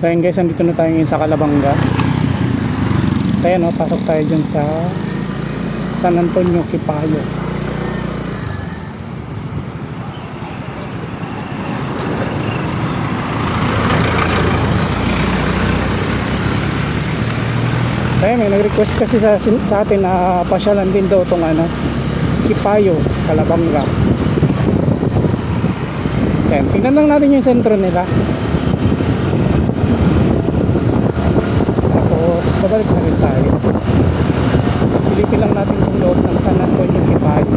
So ayun guys, andito na tayo ngayon sa Calabanga. Kaya no, pasok tayo dyan sa San Antonio, Kipayo. Kaya may nag-request kasi sa, sa atin na pasyalan din daw itong ano, Kipayo, Calabanga. Ayan, tingnan lang natin yung sentro nila. Tapos, babalik na rin tayo. Silipin lang natin yung loob ng San Antonio Kipayo.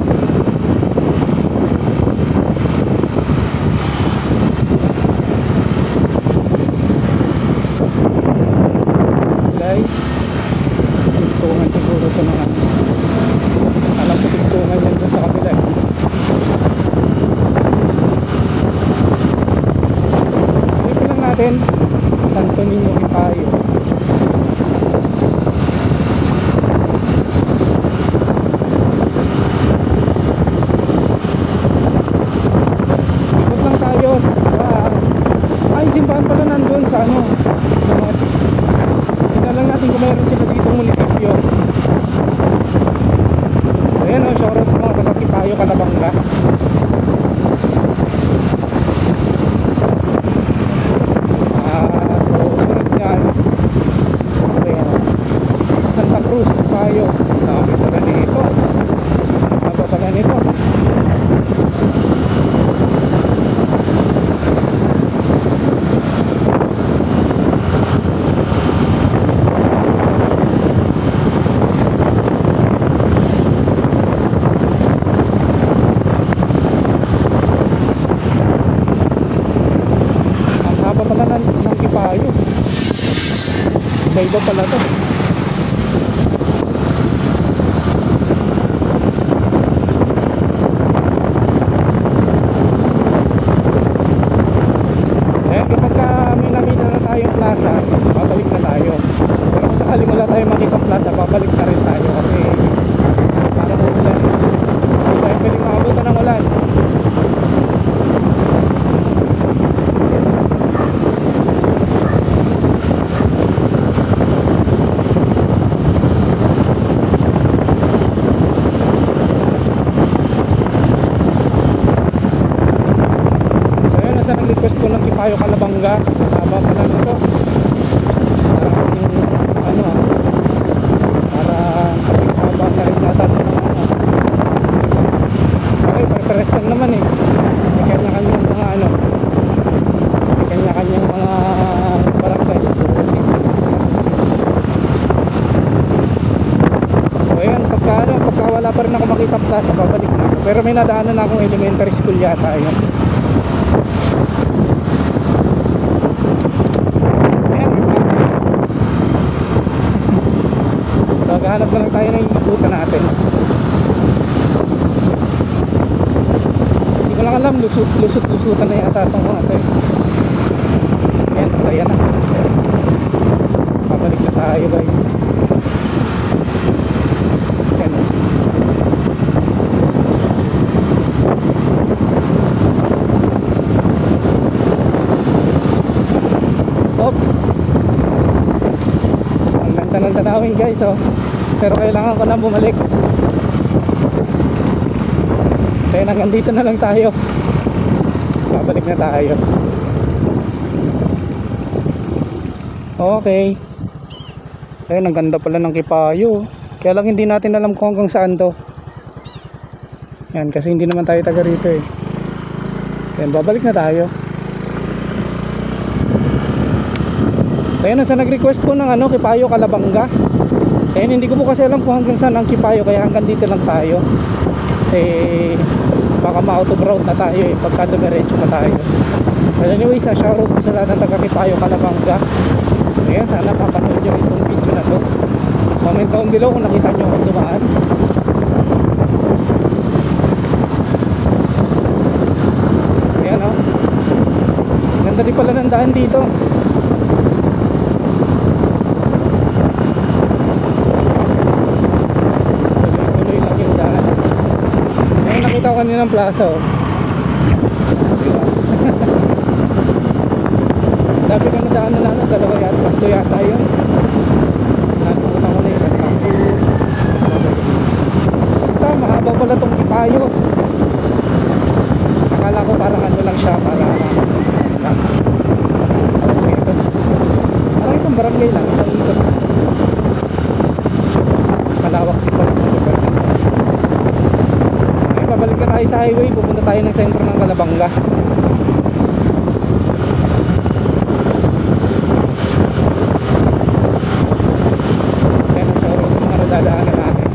Guys, tugtungan siguro sa mga alam ko tugtungan yan doon sa kabila eh. Silipin lang natin Santo Niño Kipayo Ikot lang tayo sa ay simbahan pala nandun sa ano sa mga tingnan lang natin kung mayroon sila dito munisipyo ayan o shoutout sa mga taga Kipayo Kalabanga Ah, so sunod yan ayan Santa Cruz Kipayo dami pala nito dami pala nito Ang haba pala ng, ng kipayo. Iba-iba pala to. Eh, kapag ka may nakita na tayong plaza, babalik na tayo. Pero kung sakali wala tayong makita plaza, babalik na rin tayo kasi parang ulan. Hindi tayo pwedeng makabutan ng ulan. So yun, nasa Kipayo Kalabanga. Haba pala nito. Parang, ano para kasi haba na ng ano. Okay, pare-pares eh. Ano. May kanya-kanyang mga barangay. So pagka ano, pagka wala pa rin ako makita plaza, babalik na. Pero may nadaanan na akong elementary school yata yun. Ayan, may plaza. So, na tayo ng ikutan natin. Hindi ko lang alam, lusot, lusot, lusutan na yata itong mga ito. eh. Ayan, ayan na. Pabalik na tayo guys. Na. Ang ganda ng tanawin guys oh. Pero kailangan ko na bumalik. Kaya hanggang dito na lang tayo. Babalik na tayo. Okay. Ayun, ang ganda pala ng kipayo. Kaya lang hindi natin alam kung hanggang saan to. Yan, kasi hindi naman tayo taga rito eh. Yan, babalik na tayo. Kaya nasa nag-request po ng ano, Kipayo Kalabanga. Kaya hindi ko po kasi alam kung hanggang saan ang Kipayo, kaya hanggang dito lang tayo. Kasi baka ma-auto road na tayo eh, pagka dumiretso pa tayo. But anyway, sa shoutout po sa lahat ng taga Kipayo Kalabanga. Ayan, sana papanood nyo itong video na to. Comment down below kung nakita nyo akong dumaan. Ayan o. Oh. Ganda din pala ng daan dito. Tuloy-tuloy lang yung daan. Ayun, nakita ko kanina ng plaza oh. Diba? Dami ko nadaanan na ano, yata, tatlo yata yun. Nakalimutan ko na yung Santa Cruz. Basta mahaba pala tong Kipayo. Akala ko parang ano lang siya, para lang. Parang isang barangay lang, isang ikot. Malawak din pala yung lugar dito. Okay, pabalik na tayo sa highway, pupunta tayo ng sentro ng Kalabanga. Yan ang showroom ng mga nadadaanan natin.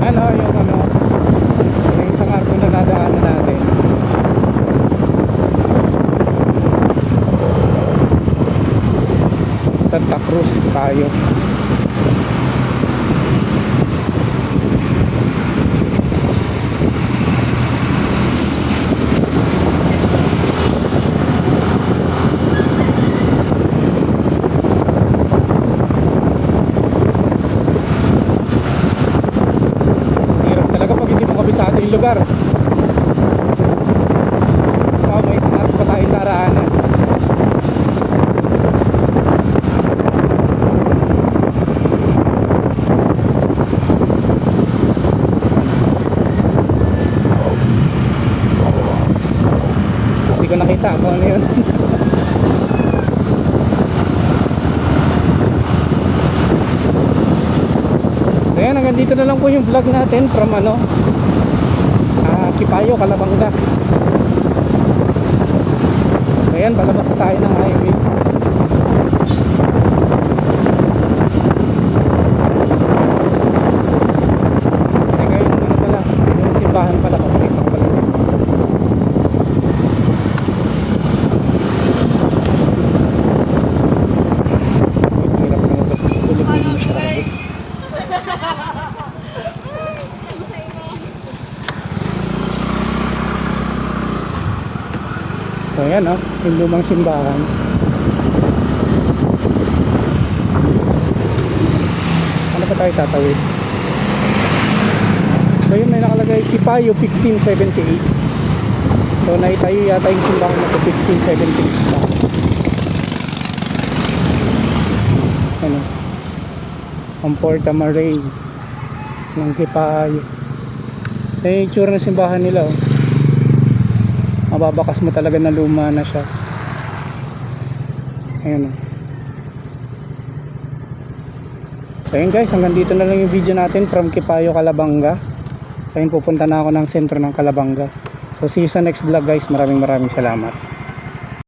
Ano yung ano yung isang arko na nadaanan natin. Santa Cruz tayo. Lugar. So, may isang arko pa tayong daraanan. Hindi ko nakita kung ano yun. So yan, hanggang dito na lang po yung vlog natin from ano, ah, Kipayo, Kalabanga. So yan, palabas na tayo ng highway. Teka, yung ano pala, yung simbahan pala, ko pala sa inyo. Hirap naman kasi tulog din masyado. So yan oh, yung lumang simbahan. Ano pa tayo tatawid? So yun may nakalagay Kipayo 1578. So naitayo yata yung simbahan na to 1578 pa. Ano? Ang Porta Maray ng Kipayo. Yan yung itsura ng simbahan nila oh mababakas mo talaga na luma na siya. Ayun. O so ayun guys hanggang dito na lang yung video natin from Kipayo Kalabanga so ayun pupunta na ako ng sentro ng Kalabanga so see you sa next vlog guys. Maraming maraming salamat